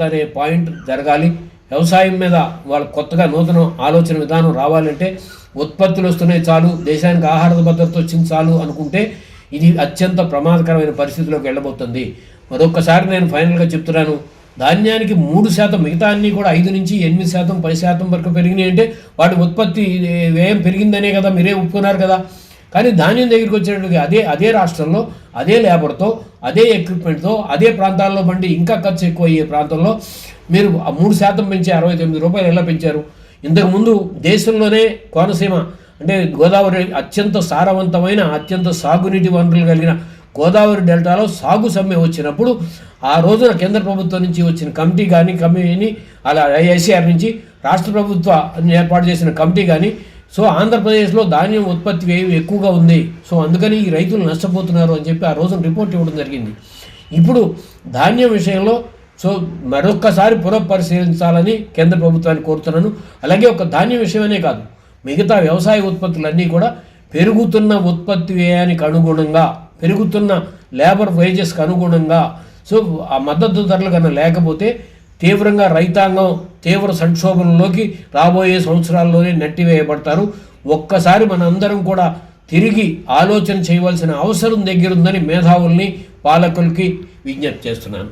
అనే పాయింట్ జరగాలి. వ్యవసాయం మీద వాళ్ళ కొత్తగా నూతన ఆలోచన విధానం రావాలంటే ఉత్పత్తులు వస్తున్నాయి చాలు దేశానికి ఆహార భద్రత వచ్చింది చాలు అనుకుంటే ఇది అత్యంత ప్రమాదకరమైన పరిస్థితిలోకి వెళ్ళబోతుంది. మరొక్కసారి నేను ఫైనల్గా చెప్తున్నాను. ధాన్యానికి మూడు శాతం మిగతా అన్నీ కూడా ఐదు నుంచి ఎనిమిది శాతం పది శాతం వరకు పెరిగినాయి అంటే వాటి ఉత్పత్తి వ్యయం పెరిగిందనే కదా మీరే ఒప్పుకున్నారు కదా. కానీ ధాన్యం దగ్గరికి వచ్చేటట్టుగా అదే అదే రాష్ట్రంలో అదే లేబర్తో అదే ఎక్విప్మెంట్తో అదే ప్రాంతాల్లో బండి ఇంకా ఖర్చు ఎక్కువ అయ్యే ప్రాంతంలో మీరు ఆ మూడు శాతం పెంచి అరవై తొమ్మిది రూపాయలు ఎలా పెంచారు? ఇంతకుముందు దేశంలోనే కోనసీమ అంటే గోదావరి అత్యంత సారవంతమైన అత్యంత సాగునీటి వనరులు కలిగిన గోదావరి డెల్టాలో సాగు సమ్మె వచ్చినప్పుడు ఆ రోజున కేంద్ర ప్రభుత్వం నుంచి వచ్చిన కమిటీ కానీ కమిటీని అలా ఐఐసిఆర్ నుంచి రాష్ట్ర ప్రభుత్వ ఏర్పాటు చేసిన కమిటీ కానీ సో ఆంధ్రప్రదేశ్లో ధాన్యం ఉత్పత్తి వ్యయం ఎక్కువగా ఉంది. సో అందుకని ఈ రైతులు నష్టపోతున్నారు అని చెప్పి ఆ రోజున రిపోర్ట్ ఇవ్వడం జరిగింది. ఇప్పుడు ధాన్యం విషయంలో సో మరొక్కసారి పునఃపరిశీలించాలని కేంద్ర ప్రభుత్వాన్ని కోరుతున్నాను. అలాగే ఒక ధాన్యం విషయమనే కాదు మిగతా వ్యవసాయ ఉత్పత్తులన్నీ కూడా పెరుగుతున్న ఉత్పత్తి వ్యయానికి అనుగుణంగా పెరుగుతున్న లేబర్ వేజెస్కి అనుగుణంగా సో ఆ మద్దతు ధరలు కన్నా లేకపోతే తీవ్రంగా రైతాంగం తీవ్ర సంక్షోభంలోకి రాబోయే సంవత్సరాల్లోనే నెట్టివేయబడతారు. ఒక్కసారి మనందరం కూడా తిరిగి ఆలోచన చేయవలసిన అవసరం దగ్గరుందని మేధావుల్ని పాలకులకి విజ్ఞప్తి చేస్తున్నాను.